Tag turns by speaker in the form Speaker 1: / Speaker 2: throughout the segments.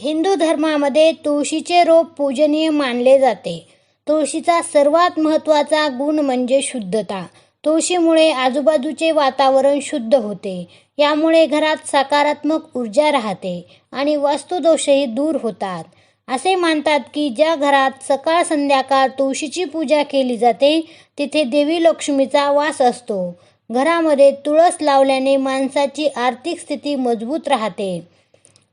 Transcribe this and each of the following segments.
Speaker 1: हिंदू धर्मामध्ये तुळशीचे रोप पूजनीय मानले जाते. तुळशीचा सर्वात महत्त्वाचा गुण म्हणजे शुद्धता. तुळशीमुळे आजूबाजूचे वातावरण शुद्ध होते. यामुळे घरात सकारात्मक ऊर्जा राहते आणि वास्तुदोषही दूर होतात. असे मानतात की ज्या घरात सकाळ संध्याकाळ तुळशीची पूजा केली जाते तिथे देवी लक्ष्मीचा वास असतो. घरामध्ये तुळस लावल्याने माणसाची आर्थिक स्थिती मजबूत राहते.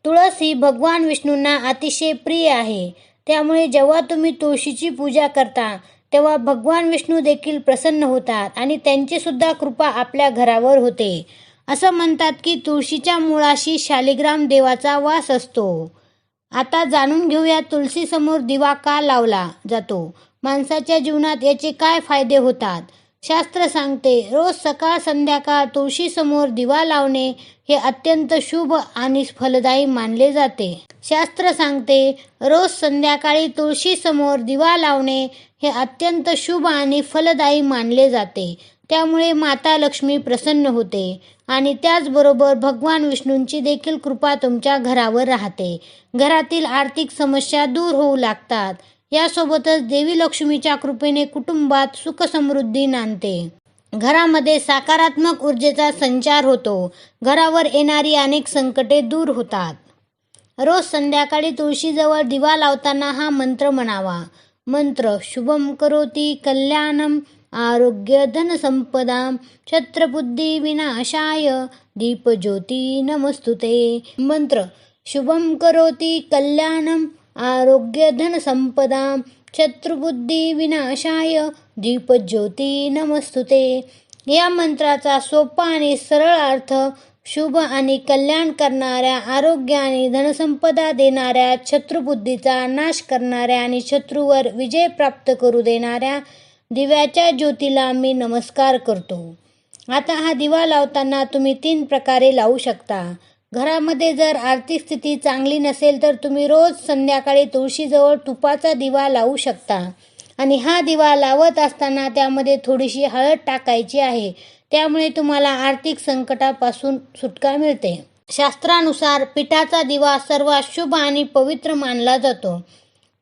Speaker 1: तुळस ही भगवान विष्णूंना अतिशय प्रिय आहे. त्यामुळे जेव्हा तुम्ही तुळशीची पूजा करता तेव्हा भगवान विष्णू देखील प्रसन्न होतात आणि त्यांची सुद्धा कृपा आपल्या घरावर होते. असं म्हणतात की तुळशीच्या मुळाशी शालिग्राम देवाचा वास असतो. आता जाणून घेऊया तुळशीसमोर दिवा का लावला जातो? माणसाच्या जीवनात याचे काय फायदे होतात? शास्त्र सांगते रोज सकाळ संध्याकाळ तुळशीसमोर दिवा लावणे हे अत्यंत शुभ आणि फलदायी मानले जाते. शास्त्र सांगते रोज संध्याकाळी तुळशीसमोर दिवा लावणे हे अत्यंत शुभ आणि फलदायी मानले जाते. त्यामुळे माता लक्ष्मी प्रसन्न होते आणि त्याचबरोबर भगवान विष्णूंची देखील कृपा तुमच्या घरावर राहते. घरातील आर्थिक समस्या दूर होऊ लागतात. यासोबतच देवी लक्ष्मीच्या कृपेने कुटुंबात सुखसमृद्धी नांदते. घरामध्ये सकारात्मक ऊर्जेचा संचार होतो. घरावर येणारी अनेक संकटे दूर होतात. रोज संध्याकाळी तुळशीजवळ दिवा लावताना हा मंत्र म्हणावा. मंत्र शुभम करोती कल्याणम आरोग्य धनसंपदा छत्रबुद्धी विनाशाय दीपज्योती नमस्तुते. मंत्र शुभम करोती कल्याणम आरोग्य धनसंपदा दीपज्योती नमस्तुते. या मंत्राचा सोपा आणि सरळ अर्थ शुभ आणि कल्याण करणाऱ्या आरोग्य आणि धनसंपदा देणाऱ्या शत्रुबुद्धीचा नाश करणाऱ्या आणि शत्रूवर विजय प्राप्त करू देणाऱ्या दिव्याच्या ज्योतीला मी नमस्कार करतो. आता हा दिवा लावताना तुम्ही तीन प्रकारे लावू शकता. घरामध्ये जर आर्थिक स्थिती चांगली नसेल तर तुम्ही रोज संध्याकाळी तुळशीजवळ तुपाचा दिवा लावू शकता. आणि हा दिवा लावत असताना त्यामध्ये थोडीशी हळद टाकायची आहे. त्यामुळे तुम्हाला आर्थिक संकटापासून सुटका मिळते. शास्त्रानुसार पिठाचा दिवा सर्वात शुभ आणि पवित्र मानला जातो.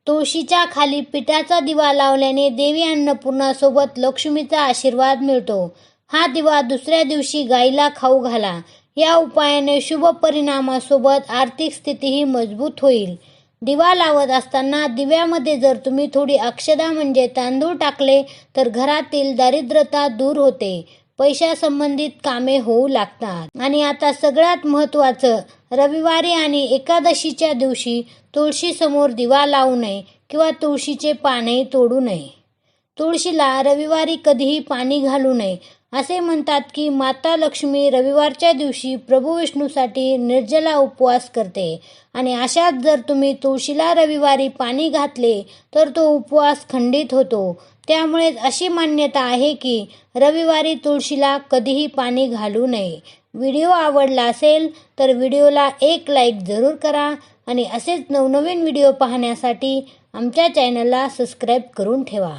Speaker 1: तुळशीच्या खाली पिठाचा दिवा लावल्याने देवी अन्नपूर्णासोबत लक्ष्मीचा आशीर्वाद मिळतो. हा दिवा दुसऱ्या दिवशी गाईला खाऊ घाला. या उपायाने शुभ परिणामासोबत आर्थिक स्थितीही मजबूत होईल. दिवा लावत असताना दिव्यामध्ये जर तुम्ही थोडी अक्षदा म्हणजे तांदूळ टाकले तर घरातील दारिद्रता दूर होते. पैशासंबंधित कामे होऊ लागतात. आणि आता सगळ्यात महत्त्वाचं रविवारी आणि एकादशीच्या दिवशी तुळशीसमोर दिवा लावू नये किंवा तुळशीचे पाने तोडू नये. तुळशीला रविवारी कधीही पाणी घालू नये. असे म्हणतात की माता लक्ष्मी रविवारच्या दिवशी प्रभू विष्णूसाठी निर्जला उपवास करते. आणि अशात जर तुम्ही तुळशीला रविवारी पाणी घातले तर तो उपवास खंडित होतो. त्यामुळे अशी मान्यता आहे की रविवारी तुळशीला कधीही पाणी घालू नये. व्हिडिओ आवडला असेल तर व्हिडिओला एक लाईक जरूर करा आणि असेच नवनवीन व्हिडिओ पाहण्यासाठी आमच्या चॅनलला सबस्क्राईब करून ठेवा.